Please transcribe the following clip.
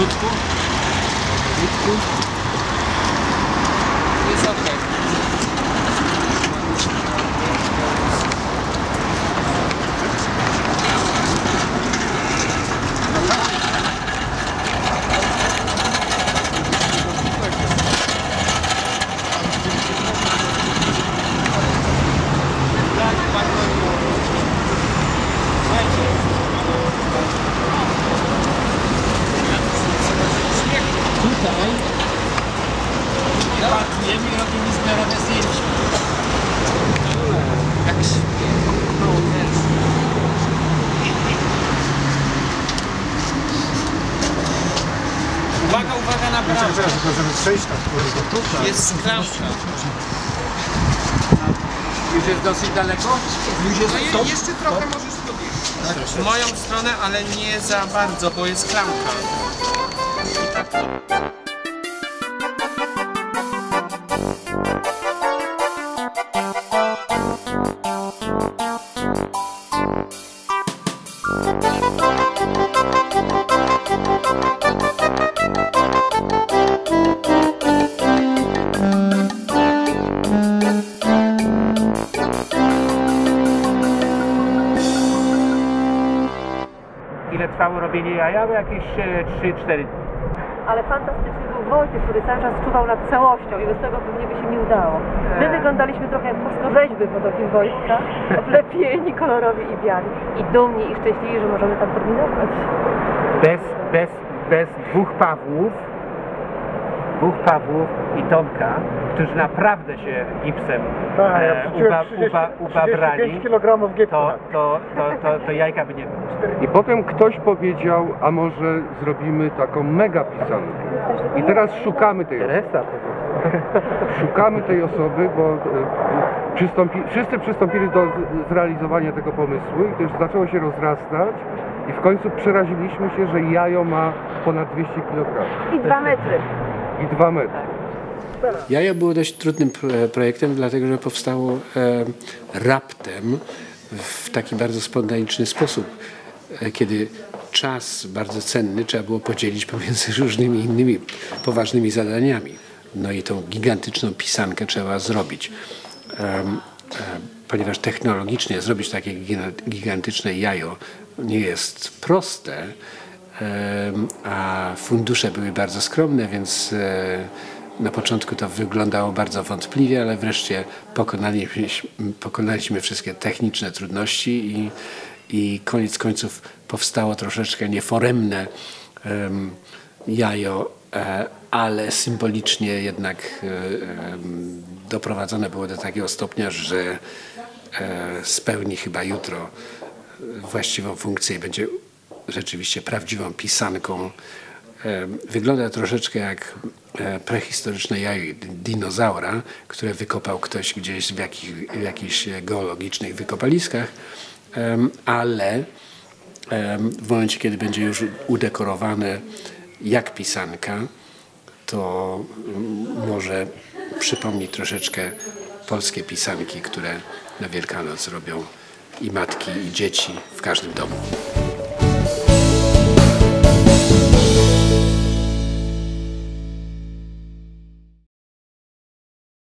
Minutku. Minutku. Ładujemy i robimy zbiorowe zdjęcia. Jak. No. Uwaga, uwaga na tam, kurde. Jest klamka. Już jest dosyć daleko? Już jest no, Jeszcze trochę możesz podjechać. W moją stronę, ale nie za bardzo, bo jest klamka. Trwało robienie jaja? Jakieś e, 3-4 dni. Ale fantastyczny był Wojtek, który cały czas czuwał nad całością i bez tego pewnie by się nie udało. My Eee. wyglądaliśmy trochę jak płaskorzeźby pod okiem Wojtka, oblepieni, kolorowi i biali. I dumni i szczęśliwi, że możemy tam terminować. Bez, bez, bez dwóch Pawłów, dwóch Pawłów i Tomka, którzy naprawdę się gipsem Tak, ja e, uba, 30, uba, ubabrali, 35 kg gipsu. to, to, to, to, to jajka by nie było. I potem ktoś powiedział, a może zrobimy taką mega pisankę. I teraz szukamy tej osoby. Teresa Szukamy tej osoby, bo e, przystąpi, wszyscy przystąpili do zrealizowania tego pomysłu i to już zaczęło się rozrastać i w końcu przeraziliśmy się, że jajo ma ponad 200 kg I dwa metry. i 2 metry. Jajo było dość trudnym pro- projektem, dlatego że powstało e, raptem w taki bardzo spontaniczny sposób, e, kiedy czas bardzo cenny trzeba było podzielić pomiędzy różnymi innymi poważnymi zadaniami. No i tą gigantyczną pisankę trzeba zrobić. E, ponieważ technologicznie zrobić takie giga- gigantyczne jajo nie jest proste, a fundusze były bardzo skromne, więc e, na początku to wyglądało bardzo wątpliwie, ale wreszcie pokonaliśmy, pokonaliśmy wszystkie techniczne trudności i, i koniec końców powstało troszeczkę nieforemne em, jajo, e, ale symbolicznie jednak e, doprowadzone było do takiego stopnia, że spełni chyba jutro właściwą funkcję i będzie rzeczywiście prawdziwą pisanką. E, Wygląda troszeczkę jak e, prehistoryczne jajo dinozaura, które wykopał ktoś gdzieś w, jakich, w jakichś geologicznych wykopaliskach, ale w momencie, kiedy będzie już udekorowane jak pisanka, to mm, może przypomni troszeczkę polskie pisanki, które na Wielkanoc robią i matki, i dzieci w każdym domu.